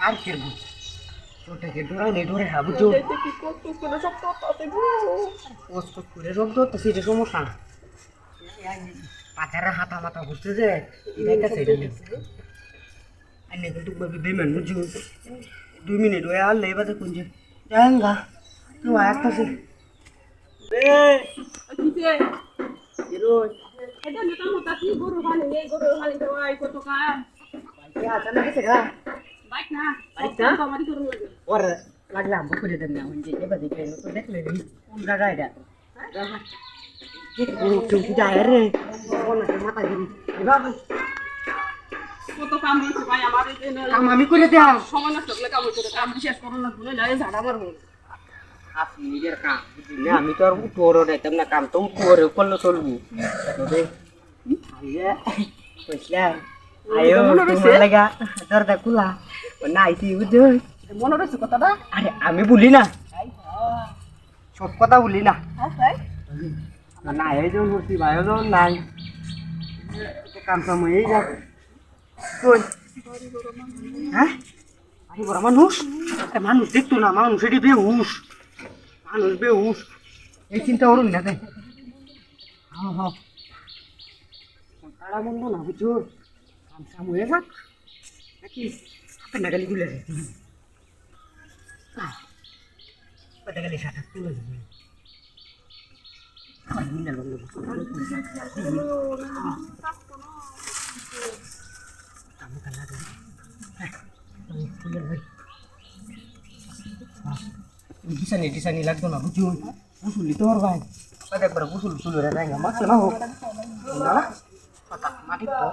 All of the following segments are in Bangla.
আর খেলব ডোরাই নেই ডোরে হ্যাঁ বুঝছ কষ্ট করে রোগ তো সেটা সমস্যা না পাচারে হাতা মাথা ঘুরতে যে এটাই কাছে আইনে কিন্তু বেমান বুঝছ দুই মিনিট হয়ে আর লেবা তো কুঞ্জে যাঙ্গা তুই আসতেছে কিসে এরোই এটা নেতা মতা গরু এই গরু খালি দেওয়াই কত কাম আছে না কিছু ওর লাগলে আমি করে দেন না মানে এবার দেখে তো দেখলে কোন জায়গা এটা কেউ কি যায় রে মাথা গিরি এবার কাম যে আমি করে দেয়া সময় নষ্ট করলে কাম করে কাম শেষ করুন না ভুলে যায় ঝাড়া মারবো নিজের কাম বুঝলি আমি তো আর দিতাম না কাম তো উঠোরে করলে চলবো তবে আয়ো তোমার লাগা না আইছি বুঝছ? মনে রয়েছে কথাটা? আরে আমি বলি না। সব কথা বলি না। না এই যখন করছি ভাইও যখন নাই। কাম কাম হয়েই যাক। কই? হ্যাঁ? আরে বড় মানুষ। মানুষ দেখতো না মানুষ এটি বেহুশ। মানুষ বেহুশ। এই চিন্তা করুন না তাই হ্যাঁ হ্যাঁ। তারা বন্ধ না বুঝছ? কাম কাম হয়ে যাক। নাকি? പെണ്ണകളി ഉള്ള പെണ്ണകളി ഷട്ടത്തുള്ള bisa nih bisa nih lagi nggak bujuk busul itu orang ada berbusul busul orang nggak masalah enggak lah. Mati kok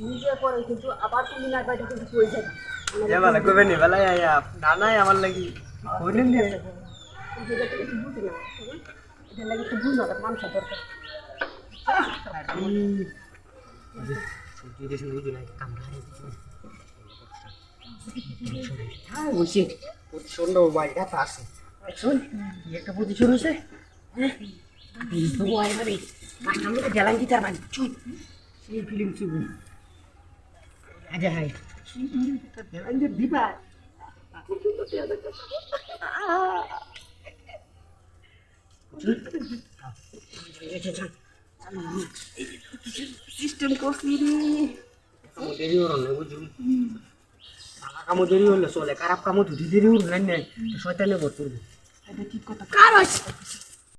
নিজে করে কিন্তু আবার তুমি না বাইরে কিন্তু হয়ে যাবে. আমার লাগি। কইলেন দে। এটা তো বুঝি না এটা লাগে তো বুঝ না দরকার শুরু হ্যাঁ আছে শোন একটা প্রতিশোধ হয়েছে হ্যাঁ মানে মধ্যে গেলাম কি তার মানে চুপ সেই ফিল্ম চুপ আচ্ছা হাই। দিবা সিস্টেম করছি দেরি হলো না বুঝলি? ভালো কামো দেরি হলে চলে। খারাপ কামো যদি দেরি হলো না। শয়তানে ভর করবে এটা ঠিক কথা।